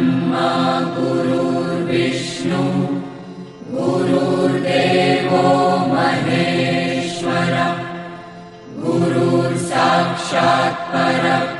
ब्रह्मा गुरुर्विष्णु। गुरुर्देवो महेश्वर। गुरुर्साक्षात् परब्रह्म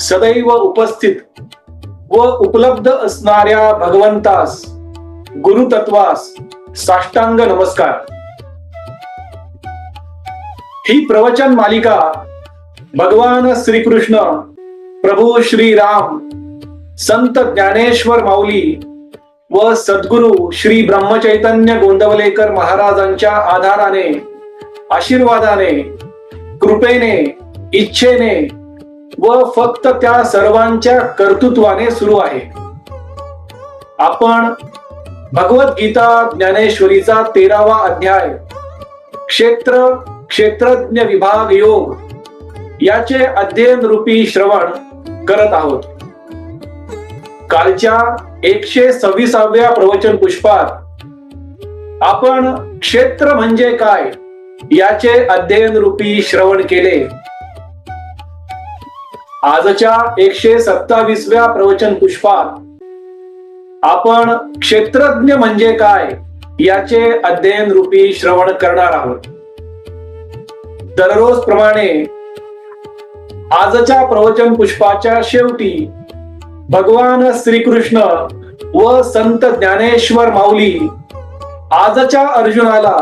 सदैव उपस्थित व उपलब्ध असणाऱ्या भगवंतास गुरुतत्वास साष्टांग नमस्कार. ही प्रवचन मालिका भगवान श्रीकृष्ण प्रभू श्रीराम संत ज्ञानेश्वर माऊली व सद्गुरु श्री ब्रह्मचैतन्य गोंदवलेकर महाराजांच्या आधाराने आशीर्वादाने कृपेने इच्छेने व फक्त त्या सर्वांच्या कर्तृत्वाने सुरू आहे. आपण भगवद्गीता ज्ञानेश्वरीचा तेरावा अध्याय क्षेत्र क्षेत्रज्ञ विभाग योग याचे अध्ययन रूपी श्रवण करत आहोत. कालच्या एकशे सव्वीसाव्या प्रवचन पुष्पात आपण क्षेत्र म्हणजे काय याचे अध्ययन रूपी श्रवण केले. आजच्या एकशे सत्तावीसव्या प्रवचन पुष्पात आपण क्षेत्रज्ञ म्हणजे काय याचे अध्ययन रूपी श्रवण करणार आहोत. दररोज प्रमाणे आजच्या प्रवचन पुष्पाच्या शेवटी भगवान श्रीकृष्ण व संत ज्ञानेश्वर माऊली आजच्या अर्जुनाला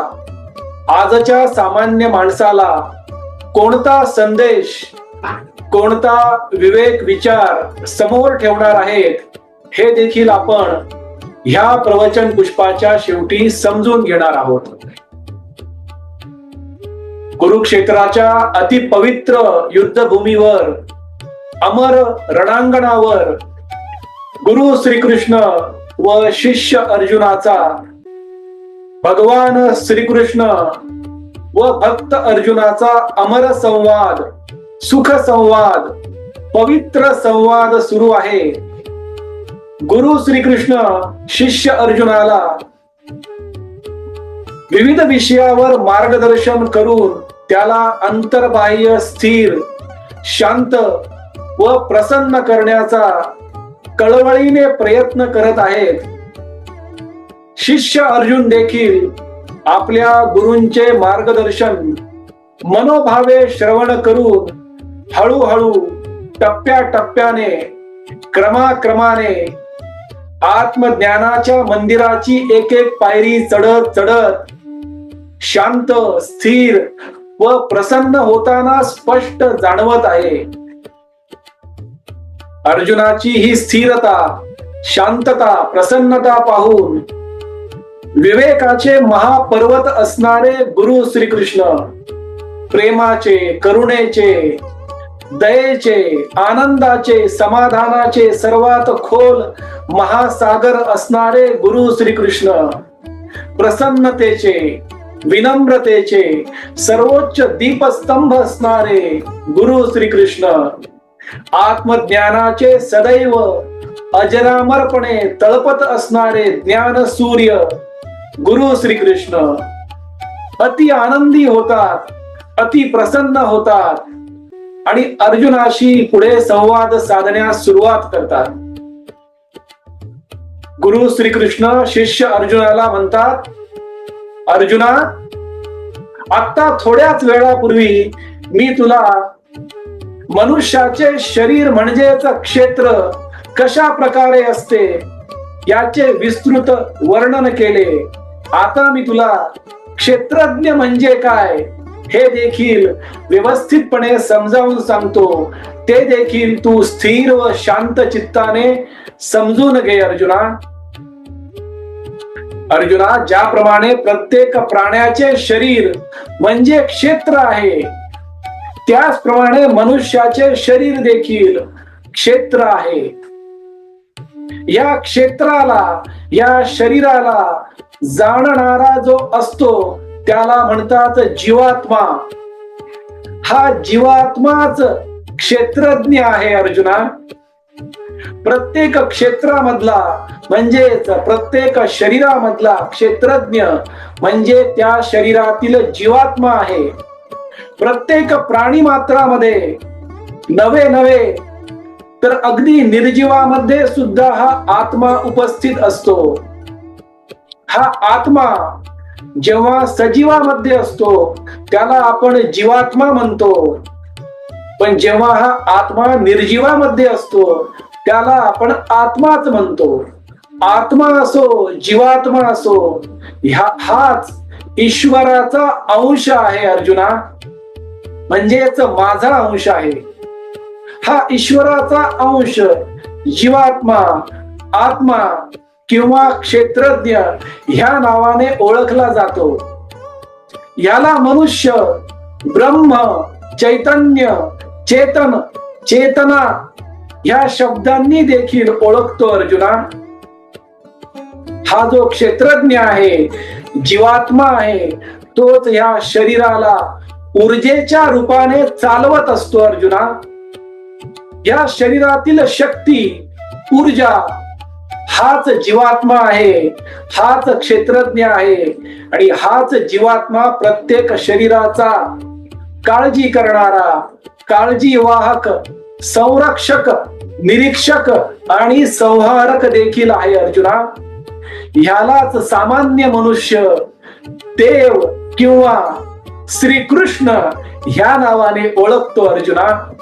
आजच्या सामान्य माणसाला कोणता संदेश कोणता विवेक विचार समोर ठेवणार आहेत हे देखील आपण ह्या प्रवचन पुष्पाच्या शेवटी समजून घेणार आहोत. कुरुक्षेत्राच्या अतिपवित्र युद्धभूमीवर अमर रणांगणावर गुरु श्रीकृष्ण व शिष्य अर्जुनाचा भगवान श्रीकृष्ण व भक्त अर्जुनाचा अमर संवाद सुख संवाद पवित्र संवाद सुरू आहे. गुरु श्रीकृष्ण शिष्य अर्जुनाला विविध विषयावर मार्गदर्शन करून त्याला अंतर्बाह्य स्थिर शांत व प्रसन्न करण्याचा कळवळीने प्रयत्न करत आहेत. शिष्य अर्जुन देखील आपल्या गुरूंचे मार्गदर्शन मनोभावे श्रवण करून हळूहळू टप्प्या टप्प्याने क्रमाक्रमाने आत्मज्ञानाच्या मंदिराची एक एक पायरी चढत चढत शांत स्थिर व प्रसन्न होताना स्पष्ट जाणवत आहे. अर्जुनाची ही स्थिरता शांतता प्रसन्नता पाहून विवेकाचे महापर्वत असणारे गुरु श्रीकृष्ण प्रेमाचे करुणेचे दयेचे आनंदाचे समाधानाचे सर्वात खोल महासागर असणारे गुरु श्रीकृष्ण. प्रसन्नतेचे विनम्रतेचे सर्वोच्च दीपस्तंभ असणारे गुरु श्रीकृष्ण. आत्मज्ञानाचे सदैव अजरामरपणे तळपत असणारे ज्ञान सूर्य गुरु श्रीकृष्ण. अति आनंदी होतात अति प्रसन्न होतात आणि अर्जुनाशी पुढे संवाद साधण्यास सुरुवात करतात. गुरु श्रीकृष्ण शिष्य अर्जुनाला म्हणतात अर्जुना आता थोड्याच वेळापूर्वी मी तुला मनुष्याचे शरीर म्हणजेच क्षेत्र कशा प्रकारे असते याचे विस्तृत वर्णन केले. आता मी तुला क्षेत्रज्ञ म्हणजे काय हे देखील व्यवस्थितपणे समजावून सांगतो. ते देखील तू स्थिर व शांत चित्ताने समजून घे अर्जुना. अर्जुना ज्याप्रमाणे प्रत्येक प्राण्याचे शरीर म्हणजे क्षेत्र आहे त्याचप्रमाणे मनुष्याचे शरीर देखील क्षेत्र आहे. या क्षेत्राला या शरीराला जाणणारा जो असतो त्याला म्हणतात जीवात्मा. हा जीवात्माच क्षेत्रज्ञ आहे अर्जुना. प्रत्येक क्षेत्रामधला म्हणजेच प्रत्येक शरीरामधला क्षेत्रज्ञ म्हणजे त्या शरीरातील जीवात्मा आहे. प्रत्येक प्राणी मात्रामध्ये नवे नवे तर अगदी निर्जीवामध्ये सुद्धा हा आत्मा उपस्थित असतो. हा आत्मा जेव्हा सजीवामध्ये असतो त्याला आपण जीवात्मा म्हणतो. पण जेव्हा हा आत्मा निर्जीवामध्ये असतो त्याला आपण आत्माच म्हणतो. आत्मा असो जीवात्मा असो ह्या हाच ईश्वराचा अंश आहे अर्जुना. म्हणजेच माझा अंश आहे. हा ईश्वराचा अंश जीवात्मा आत्मा किंवा क्षेत्रज्ञ ह्या नावाने ओळखला जातो. याला मनुष्य ब्रह्म चैतन्य चेतन चेतना ह्या शब्दांनी देखील ओळखतो अर्जुना. हा जो क्षेत्रज्ञ आहे जीवात्मा आहे तोच ह्या शरीराला ऊर्जेच्या रूपाने चालवत असतो अर्जुना. या शरीरातील शक्ती ऊर्जा हाच जीवात्मा आहे हाच क्षेत्रज्ञ आहे आणि हाच जीवात्मा प्रत्येक शरीराचा काळजी करणारा काळजी वाहक संरक्षक निरीक्षक आणि संहारक देखील आहे अर्जुना. ह्यालाच सामान्य मनुष्य देव किंवा श्रीकृष्ण ह्या नावाने ओळखतो अर्जुना.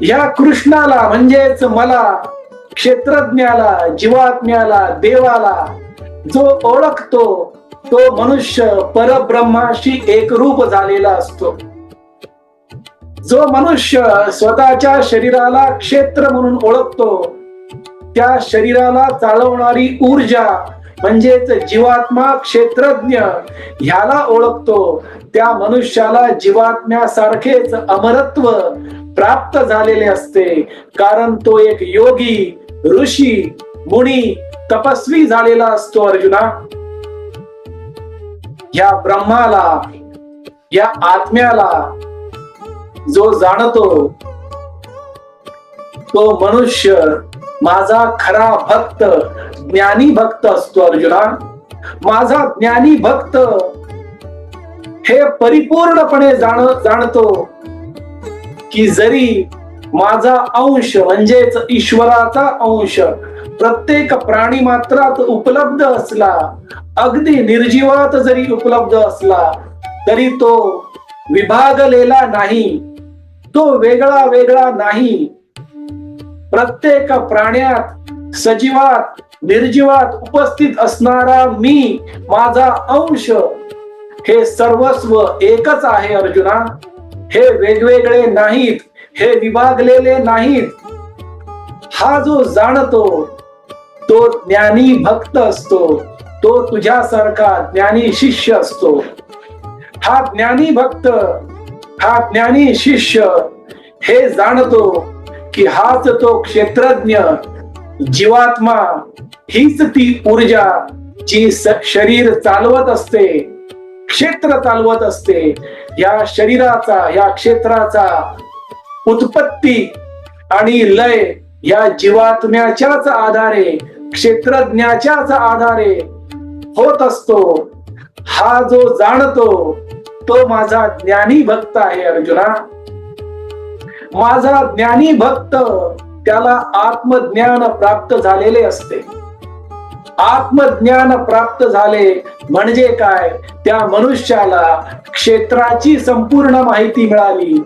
या कृष्णाला म्हणजेच मला क्षेत्रज्ञाला जीवात्म्याला देवाला जो ओळखतो तो मनुष्य परब्रह्माशी एकरूप झालेला असतो. जो मनुष्य स्वतःच्या शरीराला क्षेत्र म्हणून ओळखतो त्या शरीराला चालवणारी ऊर्जा म्हणजेच जीवात्मा क्षेत्रज्ञ ह्याला ओळखतो. त्या मनुष्याला जीवात्म्यासारखेच अमरत्व प्राप्त झालेले असते. कारण तो एक योगी ऋषी मुनी तपस्वी झालेला असतो अर्जुना. या ब्रह्माला या आत्म्याला जो जाणतो तो मनुष्य माझा खरा भक्त ज्ञानी भक्त असतो अर्जुना. माझा ज्ञानी भक्त हे परिपूर्णपणे जाण जाणतो की जरी माझा अंश म्हणजेच ईश्वराचा अंश. प्रत्येक प्राणी मात्रात उपलब्ध असला अगदी निर्जीवात जरी उपलब्ध असला तरी तो विभागलेला नाही. तो वेगळा वेगळा नाही. प्रत्येक प्राण्यात सजीवात निर्जीवात उपस्थित असणारा मी माझा अंश. हे सर्वस्व एकच आहे अर्जुना. हे वेगवेगळे नाहीत. हे विभागलेले नाहीत. हा जो जाणतो तो ज्ञानी भक्त असतो. तो तुझ्यासारखा ज्ञानी शिष्य असतो. हा ज्ञानी भक्त हा ज्ञानी शिष्य हे जाणतो की हाच तो क्षेत्रज्ञ जीवात्मा हीच ती ऊर्जा जी स- शरीर चालवत असते क्षेत्र चालवत असते. या शरीराचा या क्षेत्राचा उत्पत्ती आणि लय या जीवात्म्याच्याच आधारे क्षेत्रज्ञाच्याच आधारे होत असतो. हा जो जाणतो तो माझा ज्ञानी भक्त आहे अर्जुना. माझा ज्ञानी भक्त त्याला आत्मज्ञान प्राप्त झालेले असते. आत्मज्ञान प्राप्त झाले म्हणजे काय? त्या मनुष्याला क्षेत्राची संपूर्ण माहिती मिळाली.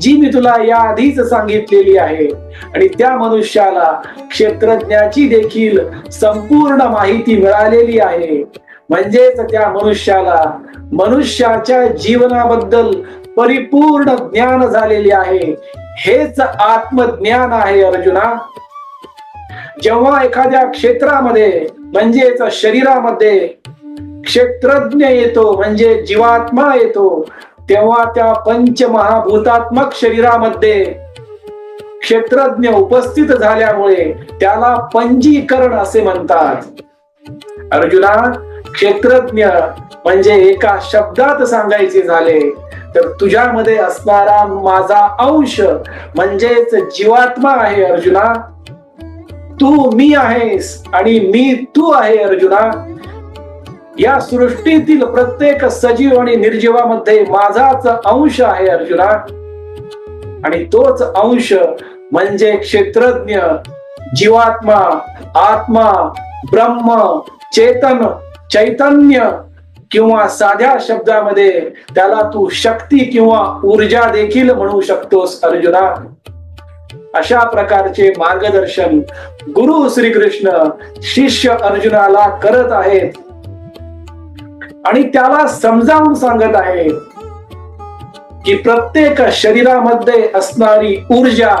जी मी तुला या आधीच सांगितलेली आहे. आणि त्या मनुष्याला क्षेत्रज्ञाची देखील संपूर्ण माहिती मिळालेली आहे. म्हणजेच त्या मनुष्याला मनुष्याच्या जीवनाबद्दल परिपूर्ण ज्ञान झालेले आहे. हेच आत्मज्ञान आहे अर्जुना. जेव्हा एखाद्या क्षेत्रामध्ये म्हणजेच शरीरामध्ये क्षेत्रज्ञ येतो म्हणजे जीवात्मा येतो तेव्हा त्या पंचमहाभूतात्मक शरीरामध्ये क्षेत्रज्ञ उपस्थित झाल्यामुळे त्याला पंजीकरण असे म्हणतात. अर्जुना क्षेत्रज्ञ म्हणजे एका शब्दात सांगायचे झाले तर तुझ्यामध्ये असणारा माझा अंश म्हणजेच जीवात्मा आहे अर्जुना. तू मी आहेस आणि मी तू आहे अर्जुना. या सृष्टीतील प्रत्येक सजीव आणि निर्जीवामध्ये माझाच अंश आहे अर्जुना. आणि तोच अंश म्हणजे क्षेत्रज्ञ जीवात्मा आत्मा ब्रह्म चेतन चैतन्य किंवा साध्या शब्दामध्ये त्याला तू शक्ती किंवा ऊर्जा देखील म्हणू शकतोस अर्जुना. अशा प्रकारचे मार्गदर्शन गुरु श्रीकृष्ण शिष्य अर्जुनाला करत आहेत. आणि त्याला समजावून सांगत आहे की प्रत्येक शरीरामध्ये असणारी ऊर्जा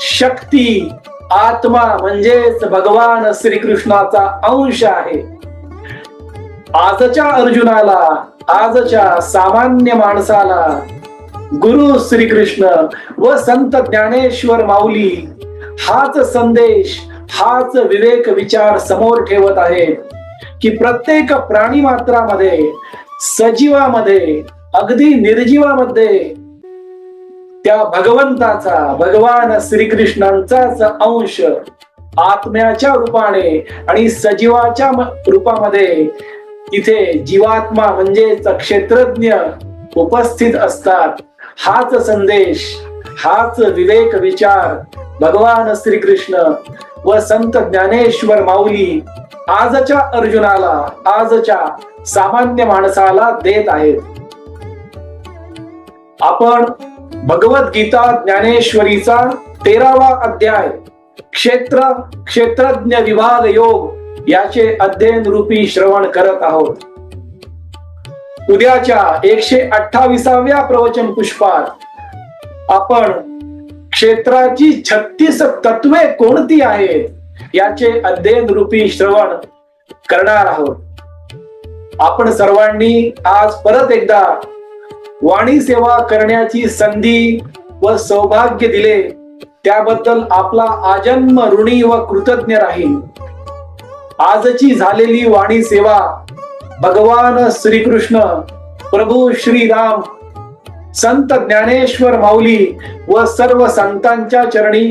शक्ती आत्मा म्हणजेच भगवान श्रीकृष्णाचा अंश आहे. आजच्या अर्जुनाला आजच्या सामान्य माणसाला गुरु श्रीकृष्ण व संत ज्ञानेश्वर माऊली हाच संदेश हाच विवेक विचार समोर ठेवत आहेत. की प्रत्येक प्राणी मात्रामध्ये सजीवामध्ये अगदी निर्जीवामध्ये त्या भगवंताचा भगवान श्रीकृष्णांचाच अंश आत्म्याच्या रूपाने आणि सजीवाच्या रूपामध्ये तिथे जीवात्मा म्हणजेच क्षेत्रज्ञ उपस्थित असतात. हाच संदेश हाच विवेक विचार भगवान श्रीकृष्ण व संत ज्ञानेश्वर माऊली आजच्या अर्जुनाला आजच्या सामान्य माणसाला देत आहेत. आपण भगवद्गीता ज्ञानेश्वरीचा तेरावा अध्याय क्षेत्र क्षेत्रज्ञ विभाग योग याचे अध्ययन रूपी श्रवण करत आहोत. उद्याच्या एकशे अठ्ठावीसाव्या प्रवचन पुष्पात आपण क्षेत्राची छत्तीस तत्वे कोणती आहेत? याचे अध्ययन रूपी श्रवण करणार आहोत. आपण सर्वांनी आज परत एकदा वाणी सेवा करण्याची संधी व सौभाग्य दिले त्याबद्दल आपला आजन्म ऋणी व कृतज्ञ राहील. आजची झालेली वाणी सेवा भगवान श्रीकृष्ण प्रभू श्रीराम संत ज्ञानेश्वर माऊली व सर्व संतांच्या चरणी